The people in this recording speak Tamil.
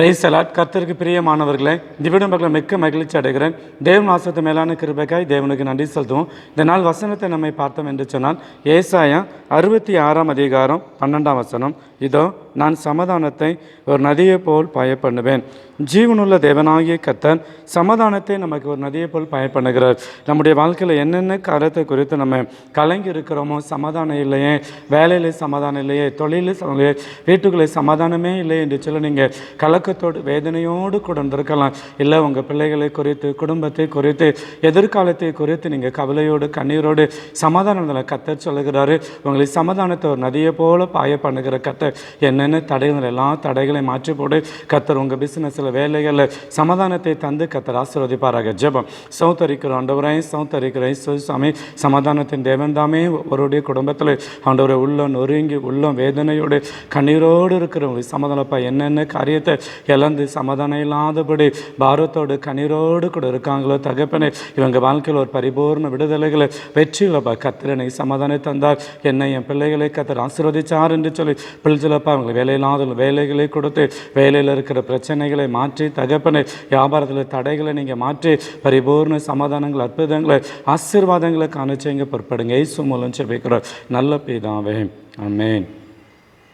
பிரைசலாட் கர்த்தருக்கு பிரியமானவர்களே திவிடம் மக்களை மிக்க மகிழ்ச்சி அடைகிறேன். தேவன் வாசத்து மேலான கிருபைக்காய் தேவனுக்கு நன்றி செலுத்துவோம். இந்த நாள் வசனத்தை நம்மை பார்த்தோம் என்று சொன்னால் ஏசாயம் அறுபத்தி ஆறாம் அதிகாரம் பன்னெண்டாம் வசனம். இதோ நான் சமாதானத்தை ஒரு நதியை போல் பாய பண்ணுவேன் ஜீவனுள்ள தேவனாகிய கத்தன் சமாதானத்தை நமக்கு ஒரு நதியை போல் பாய பண்ணுகிறார் நம்முடைய வாழ்க்கையில் என்னென்ன காரியத்தை குறித்து நம்ம கலங்கி இருக்கிறோமோ சமாதானம் இல்லையே வேலையில் சமாதானம் இல்லையே தொழிலில் இல்லையே வீட்டுக்குள்ளே சமாதானமே இல்லை என்று சொல்ல நீங்கள் கலக்கத்தோடு வேதனையோடு கூட இருக்கலாம் இல்லை உங்கள் பிள்ளைகளை குறித்து குடும்பத்தை குறித்து எதிர்காலத்தை குறித்து நீங்கள் கவலையோடு கண்ணீரோடு சமாதானத்தில் கத்த சொல்லுகிறாரு. உங்களை சமாதானத்தை ஒரு நதியை போல பாய பண்ணுகிற கத்தர் என்னென்ன தடைகள் எல்லா தடைகளையும் மாற்றி போட்டு கத்தர் உங்கள் பிஸ்னஸில் வேலைகளில் சமாதானத்தை தந்து கத்தர் ஆசீர்வதிப்பாராக. ஜெபம். சௌத்தரிக்கிற ஆண்டவரையும் சௌத்தரிக்கிற சுவாமி சமாதானத்தின் தேவன் தாமே ஒருடைய குடும்பத்தில் ஆண்டவரை உள்ளம் நொறுங்கி உள்ளம் வேதனையோடு கண்ணீரோடு இருக்கிறவங்க சமாதானப்பா என்னென்ன காரியத்தை இழந்து சமாதானம் இல்லாதபடி பாரத்தோடு கண்ணீரோடு கூட இருக்காங்களோ தகப்பனே இவங்க வாழ்க்கையில் ஒரு பரிபூர்ண விடுதலைகளை வெற்றிகளப்பா கத்திரனை சமாதானம் தந்தார் என்னை என் பிள்ளைகளை கத்தர் ஆசீர்வதிச்சார் என்று சொல்லி பிள்ளைகளப்பா அவங்களை வேலையில்லாத வேலைகளை கொடுத்து வேலையில் இருக்கிற பிரச்சனைகளை மாற்றி தகப்பனை வியாபாரத்தில் தடைகளை நீங்கள் மாற்றி பரிபூர்ண சமாதானங்கள் அற்புதங்களை ஆசீர்வாதங்களை காண இங்கே பொறுப்படுங்க. இயேசு மூலம் செபிக்கிறோம். நல்ல பிதாவே. அமேன்